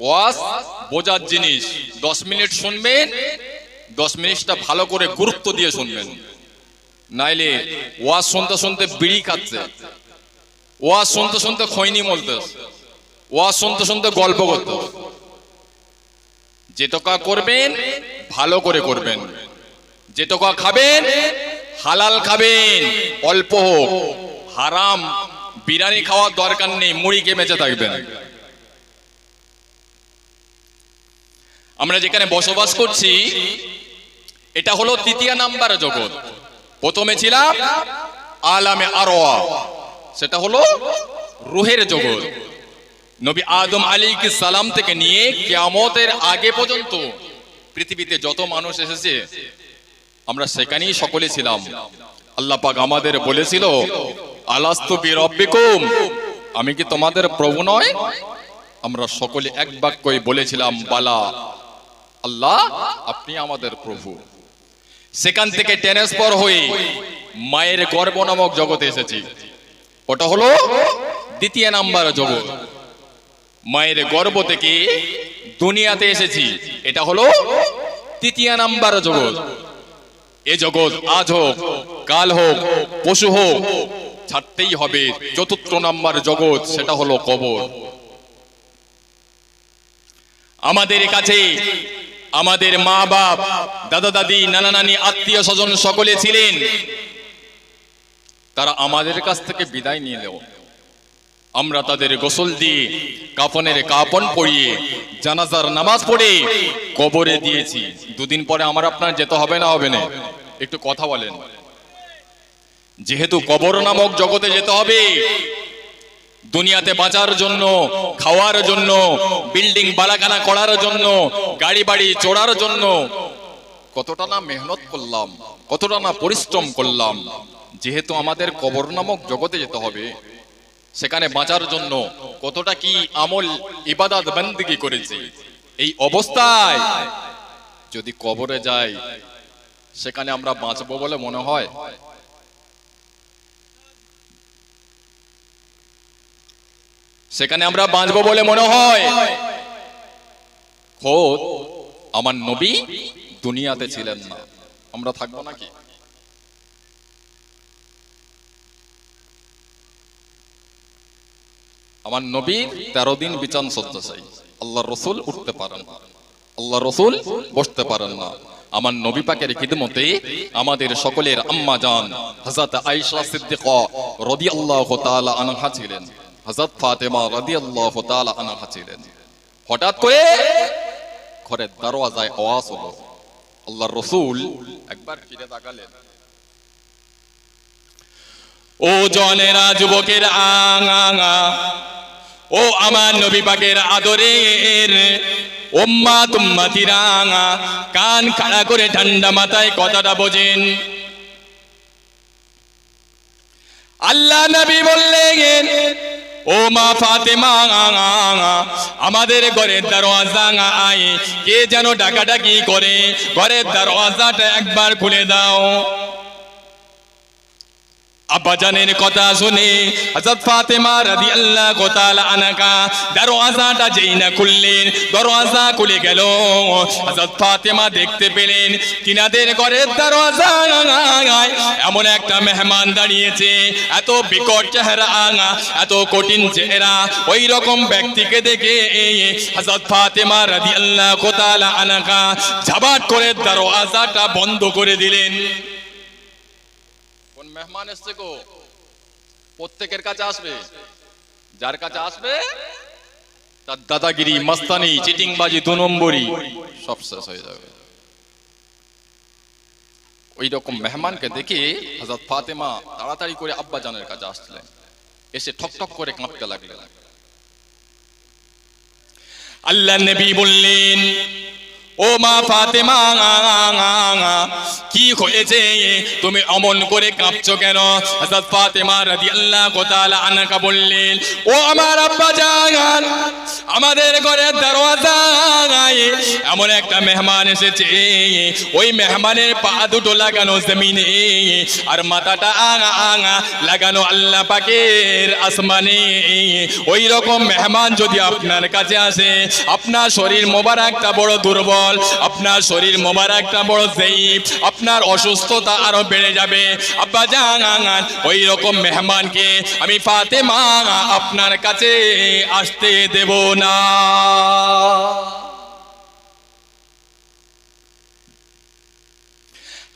ওয়াজ বোঝার জিনিস। দশ মিনিট শুনবেন, দশ মিনিটটা ভালো করে গুরুত্ব দিয়ে শুনবেন। নাইলে ওয়াজ শুনতে শুনতে বিড়ি খাচ্ছে। ওয়াজ শুনতে শুনতে খৈনি মলতে ওয়াজ শুনতে শুনতে গল্প করতে যেটকা করবেন, ভালো করে করবেন। যেটকা খাবেন, হালাল খাবেন। অল্প হোক। হারাম, বিরিয়ানি খাওয়ার দরকার নেই। মুড়ি কে বেঁচে থাকবেন। আমরা যেখানে বসবাস করছি, এটা হলো তৃতীয় নাম্বার জগৎ। প্রথমে ছিলাম আলামে আরোয়া সেটা হলো রুহের জগৎ। নবী আদম আলী সালাম থেকে নিয়ে কিয়ামতের আগে পর্যন্ত পৃথিবীতে যত মানুষ এসেছে, আমরা সেখানেই সকলে ছিলাম। আল্লাহ পাক আমাদের বলেছিল, আলাস্তু বিরব্বিকুম আমি কি তোমাদের প্রভু নয়? আমরা সকলে এক বাক্যই বলেছিলাম, বালা আল্লাহ, আপনি আমাদের প্রভু। সেখান থেকে ট্রান্সফার হয়ে মায়ের গর্ব নামক জগতে এসেছি। ওটা হলো দ্বিতীয় নাম্বার জগৎ। মায়ের গর্ব থেকে দুনিয়াতে এসেছি। এটা হলো তৃতীয় নাম্বার জগৎ। এ জগৎ আজ হোক, কাল হোক, পশু হোক, ছাড়তেই হবে। চতুর্থ নাম্বার জগৎ, সেটা হলো কবর। আমাদের কাছে আমাদের মা বাপ দাদা দাদি নানা নানি আত্মীয় স্বজন সকলে ছিলেন। তারা আমাদের কাছ থেকে বিদায় নিয়ে নেও আমরা তাদের গোসল দিয়ে কাপনের কাপন পরিয়ে জানাজার নামাজ পড়ে কবরে দিয়েছি। দুদিন পরে আমার আপনার যেতে হবে না হবে না। একটু কথা বলেন। যেহেতু কবর নামক জগতে যেতে হবে দুনিয়াতে বাঁচার জন্য, খাওয়ার জন্য বিল্ডিং বালাখানা করার জন্য, গাড়ি বাড়ি চড়ার জন্য। কতটা না মেহনত করলাম, কতটা না পরিশ্রম করলাম, যেহেতু আমাদের কবর নামক জগতে যেতে হবে। সেখানে বাঁচার জন্য কতটা কি আমল ইবাদত বন্দিগি করেছি। এই অবস্থায় যদি কবরে যাই, সেখানে আমরা বাঁচবো বলে মনে হয়? সেখানে আমরা বাঁচবো বলে মনে হয়। খোদ, আমার নবী দুনিয়াতে ছিলেন না। আমরা থাকব নাকি? আমার নবীর তেরো দিন বিচান শয্যাশায়ী আল্লাহ রসুল উঠতে পারেন না। আল্লাহ রসুল বসতে পারেন না। আমার নবী পাকের খিদমতে আমাদের সকলের আম্মা জান হযরত আয়েশা সিদ্দিকা রাদিয়াল্লাহু তাআলা আনহা ছিলেন। হযরত ফাতেমা রাদিয়াল্লাহু তাআলা আনহা ছিলেন। হঠাৎ করে ঘরের দরওয়াজায় আওয়াজ হলো, আল্লাহর রসুল একবার ফিরে তাকালেন। ও জনেরা যুবকের আঙা ও আমার নবী পাকের আদরের ওম্মা তুম্মা তিরাঙা কান খাড়া করে ঠান্ডা মাথায় কথাটা বোঝেন। আল্লাহ নবী বললেন ও মা ফাতেমা, আমাদের ঘরের দরওয়াজা আয়। কে যেন ডাকাডাকি করে, ঘরের দরওয়াজাটা একবার খুলে দাও। আব্বাজানের কথা শুনে ফাতেমা যেই না খুললেন খুলে গেল। ফাতেমা দেখতে পেলেন এমন একটা মেহমান দাঁড়িয়েছে, এত বিকট চেহারা আঙা এত কঠিন চেহারা। ওই রকম ব্যক্তিকে দেখে হযরত ফাতেমা রাদিয়াল্লাহু তাআলা আনহা ঝাবাট করে দরওয়াজাটা বন্ধ করে দিলেন। মেহমান এসছে গো। প্রত্যেকের কাছে আসবে। যার কাছে আসবে, তার দাদাগিরি, মাস্তানি, চিটিংবাজি দু নম্বরই, সব শেষ হয়ে যাবে। ওই রকম মেহমানকে দেখে হযরত ফাতেমা তাড়াতাড়ি করে আব্বা জানের কাছে আসছিলেন এসে ঠক ঠক করে কাঁপতে লাগলেন। আল্লাহ নবী বললেন ও মা ফাতেমা কি হয়েছে? তুমি অমন করে কাঁপছো কেন? ফাতেমা বললেন, ও আমার আব্বা জান, আমাদের ঘরের দরওয়াজা এমন একটা মেহমান এসেছে। ওই মেহমানের পা দুটো লাগানো জমিনে, আর মাথাটা আঙা আঙা লাগানো আল্লাহ পাকের আসমানে। ওই রকম মেহমান যদি আপনার কাছে আসে, আপনার শরীর মোবারকটা বড় দুর্বল। আপনার শরীর মোবারকটা বড় জয়ীব আপনার অসুস্থতা আরও বেড়ে যাবে। আব্বা জান, ওই রকম মেহমানকে আমি ফাতেমা আপনার কাছে আসতে দেব না।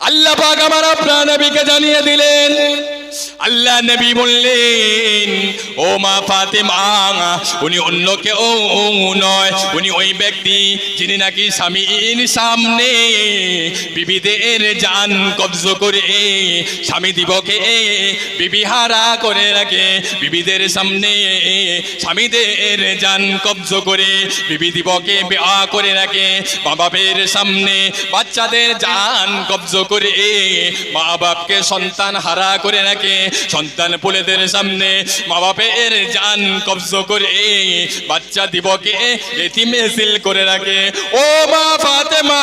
আল্লাহ আমার আপনার নবীকে জানিয়ে দিলেন আল্লাহ নবী বললেন, ও মা ফাতেমা, উনি অন্য কেউ নয়। উনি ওই ব্যক্তি যিনি নাকি স্বামীর সামনে বিবিদের জান কবজ করে, স্বামী দিবকে বিবিহারা করে রাখে। বিবিদের সামনে স্বামীদের জান কবজ করে, বিবি দিবকে বিয়া করে রাখে। মা বাপের সামনে বাচ্চাদের জান কবজ করে, মা বাপকে সন্তান হারা করে রাখে। সন্তান পুলেদের সামনে মা বাপের জান কবজ করে বাচ্চা দিবকে এতিমে সিল করে রাখে। ও মা ফাতেমা,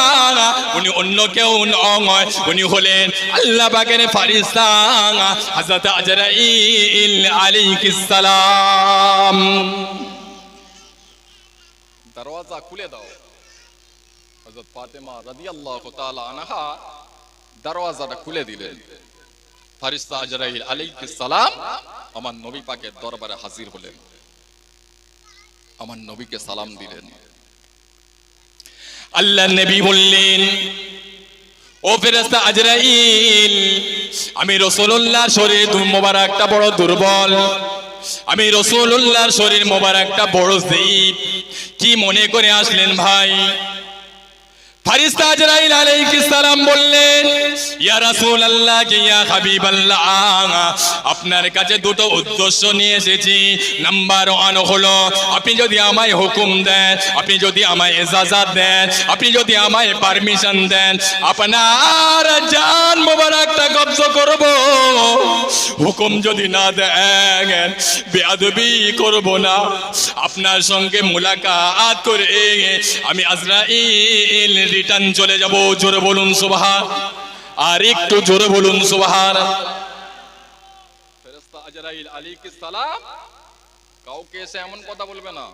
উনি অন্য কেউ নয়, উনি হলেন আল্লাহ পাকের ফারিস্তা, হযরত আজরাইল আলাইহিস সালাম। দরওয়াজা খুলে দাও। হযরত ফাতেমা রাদিয়াল্লাহু তাআলা আনহা দরওয়াজাটা খুলে দিলেন। ফারিস্তা আজরাইল আলাইহিস সালাম আমার নবী পাকের দরবারে হাজির হলেন। আমার নবীকে সালাম দিলেন। আল্লাহ নবী বললেন, ও ফেরেস্তা আজরাইল, আমি রসুল্লাহর শরীর মোবারকটা বড় দুর্বল। আমি রসুল্লাহর শরীর মোবারকটা বড় দ্বীপ কি মনে করে আসলেন ভাই? ফারিস্তা আজরাইল আলাইহিস সালাম বললেন, ইয়া রাসূলুল্লাহ ইয়া হাবিবাল্লাহ, আপনার কাছে দুটো উদ্দেশ্য নিয়ে এসেছি। নাম্বার ওয়ান হলো, আপনি যদি আমায় হুকুম দেন, আপনি যদি আমায় ইজাজত দেন, আপনি যদি আমায় পারমিশন দেন, আপনার জান মোবারকটা কবজ করব। হুকুম যদি না দেন, বেয়াদবি করব না। আপনার সঙ্গে মুলাকাত করে আমি আজরাইল রিটার্ন চলে যাব, জোরে বলুন সুবহান। আর একটু জোরে বলুন আলাইহিস সালাম কাউকে এসে এমন কথা বলবে না।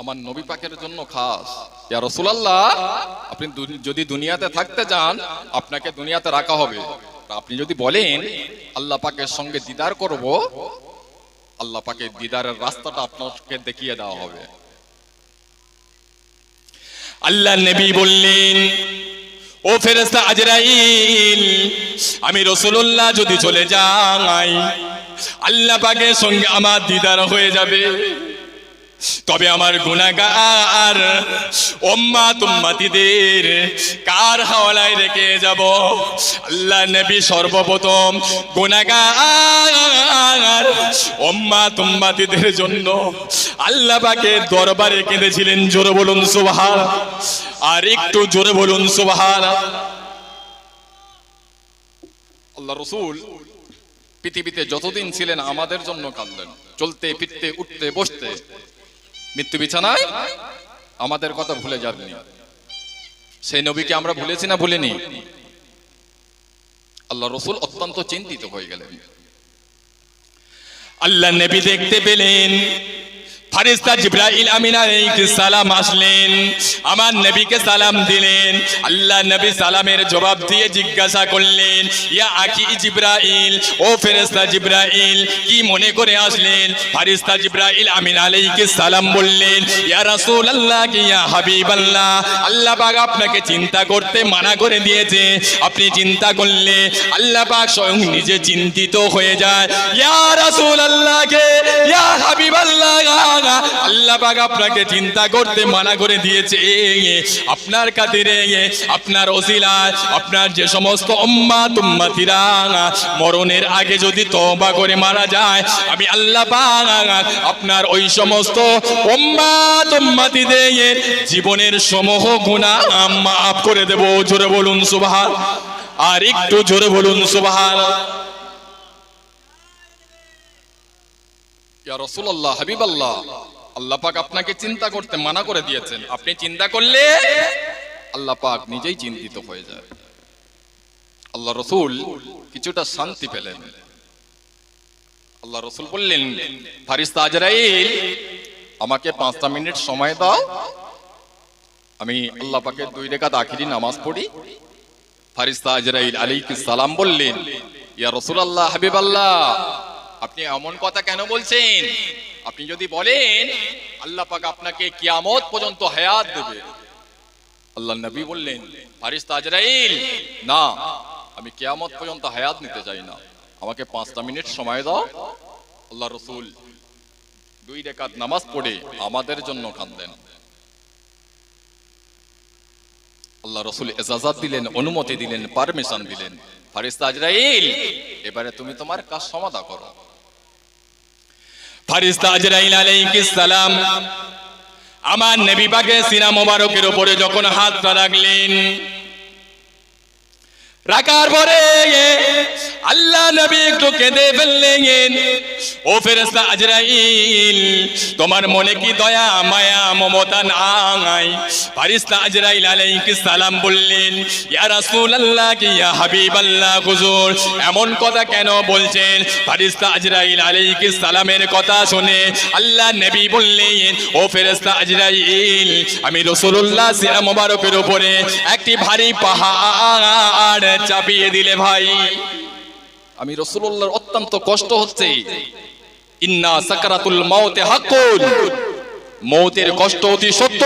আমার নবী পাকের জন্য খাস। ইয়া রাসূলুল্লাহ, আপনি যদি দুনিয়াতে থাকতে চান, আপনাকে দুনিয়াতে রাখা হবে। আপনি যদি বলেন, আল্লাহ পাকের সঙ্গে দিদার করব, আল্লাহ পাকের দিদারের রাস্তাটা আপনাকে দেখিয়ে দেওয়া হবে। আল্লাহ নবী বললেন, ও ফেরেস্তা আজরাইল, আমি রসুল্লাহ যদি চলে যাই, আল্লাহ পাকের সঙ্গে আমার দিদার হয়ে যাবে। তবে আমার গুনাগার ওম্মা তুম্মাতিদের কার হাওলায় রেখে যাব? আল্লাহ নবী সর্বপ্রথম গুনাগার ওম্মা তুম্মাতিদের জন্য আল্লাহ পাকে দরবারে কেঁদেছিলেন। জোরে বলুন সুবহান। আর একটু জোরে বলুন সুবহান। আল্লাহ রসুল পৃথিবীতে যতদিন ছিলেন আমাদের জন্য কাঁদলেন চলতে, ফিরতে, উঠতে, বসতে মৃত্যু বিছানায়? আমাদের কথা ভুলে যাবেনি সেই নবীকে আমরা ভুলেছি না ভুলিনি? আল্লাহ রসুল অত্যন্ত চিন্তিত হয়ে গেলেন। আল্লাহ নবী দেখতে পেলেন ফারিস্তা জিব্রাইল আমিন আলাইহিস সালাম আসলেন। আমার নবীকে সালাম দিলেন। আল্লাহ নবী সালামের জবাব দিয়ে জিজ্ঞাসা করলেন, ইয়া আকি জিব্রাইল, ও ফেরেশতা জিব্রাইল, কি মনে করে আসলেন? ফারিস্তা জিব্রাইল আমিন আলাইহিস সালাম বললেন, ইয়া রাসূলুল্লাহ কি, ইয়া হাবিবাল্লাহ? আল্লাহ পাক আপনাকে চিন্তা করতে মানা করে দিয়েছে। আপনি চিন্তা করলে আল্লাহ পাক স্বয়ং নিজে চিন্তিত হয়ে যায়। ইয়া রাসূলুল্লাহ কে, ইয়া হাবিবাল্লাহ আল্লাহ পাক আপনাকে চিন্তা করতে মানা করে দিয়েছে। আপনার খাতিরে আপনার ওসিলায়, আপনার যে সমস্ত উম্মাত উম্মাতিরা মরণের আগে যদি তওবা করে মারা যায়, আমি আল্লাহ পাক আপনার ওই সমস্ত উম্মাত উম্মাতিদের জীবনের সমূহ গুনাহ মাফ করে দেব। জোরে বলুন সুবহান। আর একটু জোরে বলুন সুবহান। ইয়া রাসূলুল্লাহ, হাবিবাল্লাহ। আল্লাহ পাক আপনাকে চিন্তা করতে মানা করে দিয়েছেন। আপনি চিন্তা করলে আল্লাহ পাক নিজেই চিন্তিত হয়ে যায়। আল্লাহ রসুল কিছুটা শান্তি পেলেন। আল্লাহ রসুল বললেন ফারিস্তা আজরাইল, আমাকে পাঁচটা মিনিট সময় দাও। আমি আল্লাহ পাকে দুই রেখাত আখিরি নামাজ পড়ি। ফারিস্তা আজরাইল আলাইহিস সালাম বললেন, ইয়া রাসূলুল্লাহ, হাবিবাল্লাহ আপনি এমন কথা কেন বলছেন? আপনি যদি বলেন, আল্লাহ পাক আপনাকে কিয়ামত পর্যন্ত হায়াত দেবে। আল্লাহ নবী বললেন, ফারিস্তা আজরাইল, না, আমি কিয়ামত পর্যন্ত হায়াত নিতে চাই না। আমাকে পাঁচটা মিনিট সময় দাও। আল্লাহ রসুল দুই রেখাত নামাজ পড়ে আমাদের জন্য কান্দেন আল্লাহ রসুল এজাজাত দিলেন, অনুমতি দিলেন, পারমিশন দিলেন। ফারিস্তা আজরাইল, এবারে তুমি তোমার কাজ সমাধা করো। ফারিস্তা আজরাইল আলাইহিস সালাম আমার নবী পাকে সিনা মোবারকের উপরে যখন হাতটা রাখলেন রাখার পরে আল্লাহ নবী একটু কেঁদে ফেললেন। ও ফেরেশতা আজরাইল, তোমার মনে কি দয়া, মায়া, মমতা নাই? ফারিস্তা আজরাইল আলাইহিস সালাম বললেন, ইয়া রাসূলুল্লাহ কি, ইয়া হাবিবাল্লাহ, হুজুর, এমন কথা কেন বলছেন? ফারিস্তা আজরাইল আলাইহিস সালামের কথা শুনে আল্লাহ নবী বললেন, ও ফেরেশতা আজরাইল, আমি রাসূলুল্লাহ সিনা মোবারকের উপরে একটি ভারী পাহাড় চাপিয়ে দিলে ভাই। আমি রসুল্লাহর অত্যন্ত কষ্ট হচ্ছে। ইন্না সাকারাতুল মাউতে হাক্কুন। মৌতের কষ্ট অতি সত্য।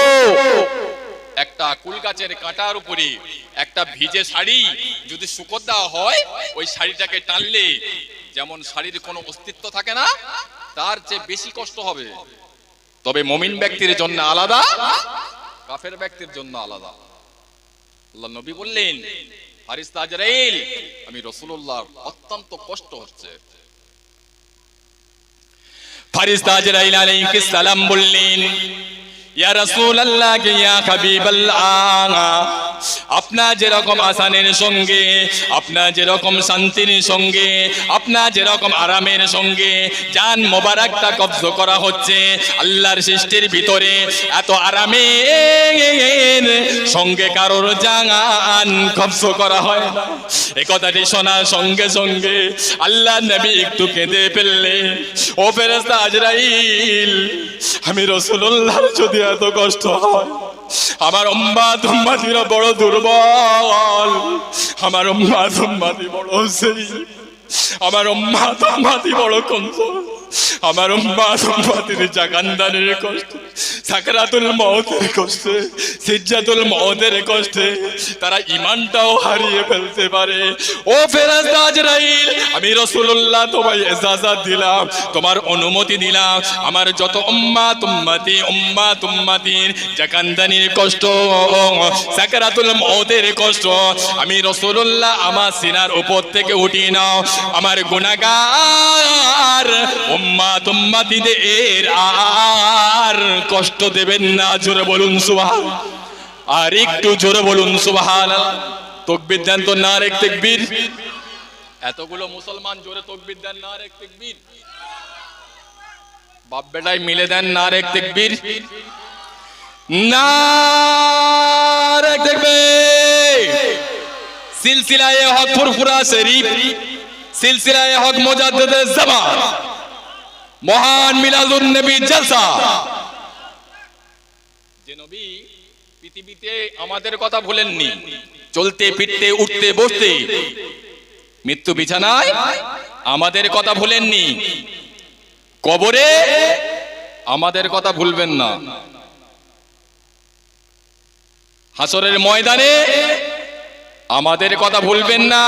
একটা কুল গাছের কাঁটার উপরে একটা ভিজে শাড়ি যদি শুকর দেওয়া হয়, ওই শাড়িটাকে টানলে যেমন শাড়ির কোনো অস্তিত্ব থাকে না, তার চেয়ে বেশি কষ্ট হবে। তবে মমিন ব্যক্তির জন্য আলাদা, কাফের ব্যক্তির জন্য আলাদা। আল্লাহ নবী বললেন ফারিস্তা আজরাইল আমি রসুল্লাহ অত্যন্ত কষ্ট হচ্ছে। ফারিস্তা আজরাইল আলাইহিস সালাম বললেন, ইয়া রাসূলুল্লাহ, ইয়া হাবিবাল্লাহ আপনার যেরকম আসানের সঙ্গে আপনার যেরকম শান্তির সঙ্গে আপনার যেরকম আরামের সঙ্গে, জান মোবারকটা কবজ করা হচ্ছে। আল্লাহর সৃষ্টির ভিতরে এত আরামে সঙ্গে কারোর জান কবজ করা হয় এ কথাটি শোনার সঙ্গে সঙ্গে আল্লাহ নবী একটু কেঁদে ফেললে, ও ফেরেস্তা আজরাইল, আমি রসুল্লাহর যদি এত কষ্ট হয় আমার অম্বা তুম্মাদিরা বড় দুর্বল। আমার অম্বা তুম্মাদি বড় সেই আমার অম্মা তুম্মাদি বড় কমজোর আমার উম্মা তুম্মাদির জাগান্দারের কষ্ট, সাকরাতুল মওতের কষ্টে, সিজ্জাতুল মওতের কষ্টে, তারা ইমানটাও হারিয়ে ফেলতে পারে। ও ফেরেশতা আজরাইল, আমি রাসূলুল্লাহ তোমায় ইজাজত দিলাম, তোমার অনুমতি দিলাম। আমার যত উম্মা তুম্মাতি উম্মা তুম্মাতির জাকান্দানির কষ্ট, সাকরাতুল মওতের কষ্ট, আমি রাসূলুল্লাহ আমার সিনার উপর থেকে উঠিয়ে নাও। আমার গুনাহগার উম্মা তুম্মাতিদের আর কষ্ট দেবেন না, জোরে বলুন সুবহান। আর একটু জোরে বলুন সুবহান। তকবীর দেন তো না রেখ তাকবীর। এতগুলো মুসলমান জোরে তকবীর দেন না রেখ তাকবীর। বাপ বেটাই মিলে দেন না রেখ তাকবীর। না রেখ তাকবীর। হক ফুরফুরা শরীফ, সিলসিলায়ে হক মুজাদ্দিদে জামান মহান মিলাদুন নবী জলসা। যে নবী পৃথিবীতে আমাদের কথা ভুলেননি, চলতে, ফিরতে, উঠতে, বসতে, মৃত্যু বিছানায় আমাদের কথা ভুলেননি, কবরে আমাদের কথা ভুলবেন না। হাসরের ময়দানে আমাদের কথা ভুলবেন না।